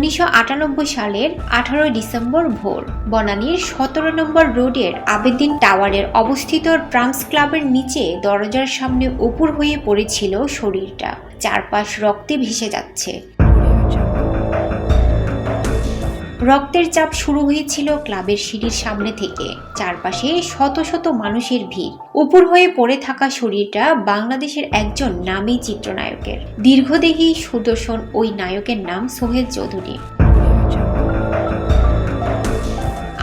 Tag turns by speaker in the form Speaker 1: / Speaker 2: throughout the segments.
Speaker 1: উনিশশো আটানব্বই সালের আঠারোই ডিসেম্বর ভোর, বনানীর সতেরো নম্বর রোডের আবেদিন টাওয়ারের অবস্থিত ট্রান্স ক্লাবের নিচে দরজার সামনে উপর হয়ে পড়েছিল শরীরটা। চারপাশ রক্তে ভেসে যাচ্ছে। রক্তের চাপ শুরু হয়েছিল ক্লাবের সিঁড়ির সামনে থেকে। চারপাশে শত শত মানুষের ভিড়। উপর হয়ে পড়ে থাকা শরীরটা বাংলাদেশের একজন নামী চিত্রনায়কের। দীর্ঘদেহী সুদর্শন ওই নায়কের নাম সোহেল চৌধুরী।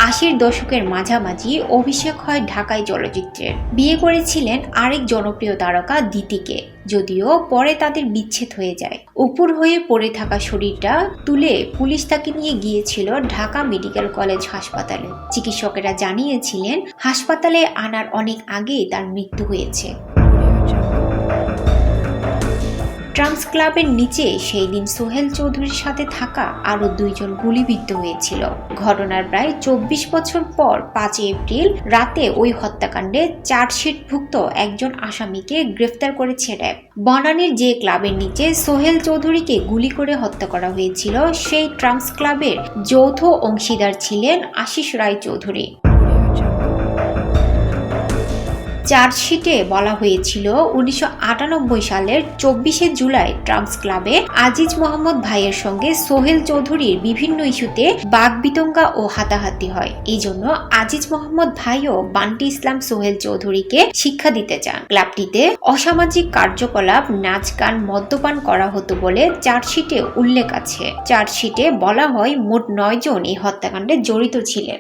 Speaker 1: আশির দশকের মাঝামাঝি অভিষেক হয় ঢাকায় চলচ্চিত্রের বিয়ে করেছিলেন আরেক জনপ্রিয় তারকা দিতিকে, যদিও পরে তাদের বিচ্ছেদ হয়ে যায়। উপর হয়ে পড়ে থাকা শরীরটা তুলে পুলিশ তাকে নিয়ে গিয়েছিল ঢাকা মেডিকেল কলেজ হাসপাতালে। চিকিৎসকেরা জানিয়েছিলেন, হাসপাতালে আনার অনেক আগেই তার মৃত্যু হয়েছে। ট্রাম্পস ক্লাবের নিচে সেই দিন সোহেল চৌধুরীর সাথে থাকা আরও দুইজন গুলিবিদ্ধ হয়েছিল। ঘটনার প্রায় চব্বিশ বছর পর পাঁচই এপ্রিল রাতে ওই হত্যাকাণ্ডে চার্জশিটভুক্ত একজন আসামিকে গ্রেফতার করেছে র্যাব। বনানীর যে ক্লাবের নিচে সোহেল চৌধুরীকে গুলি করে হত্যা করা হয়েছিল, সেই ট্রাম্পস ক্লাবের যৌথ অংশীদার ছিলেন আশিস রায় চৌধুরী। চার্জশিটে বলা হয়েছিল উনিশশো আটানব্বই সালের চব্বিশে জুলাই ট্রাম্পস ক্লাবে আজিজ মোহাম্মদ ভাইয়ের সঙ্গে সোহেল চৌধুরীর বিভিন্ন ইস্যুতে বাগবিতঙ্গা ও হাতাহাতি হয়। এই জন্য আজিজ মোহাম্মদ ভাইও বান্টি ইসলাম সোহেল চৌধুরীকে শিক্ষা দিতে চান। ক্লাবটিতে অসামাজিক কার্যকলাপ নাচ গান মদ্যপান করা হতো বলে চার্জশিটে উল্লেখ আছে। চার্জশিটে বলা হয়, মোট নয় জন এই হত্যাকাণ্ডে জড়িত ছিলেন।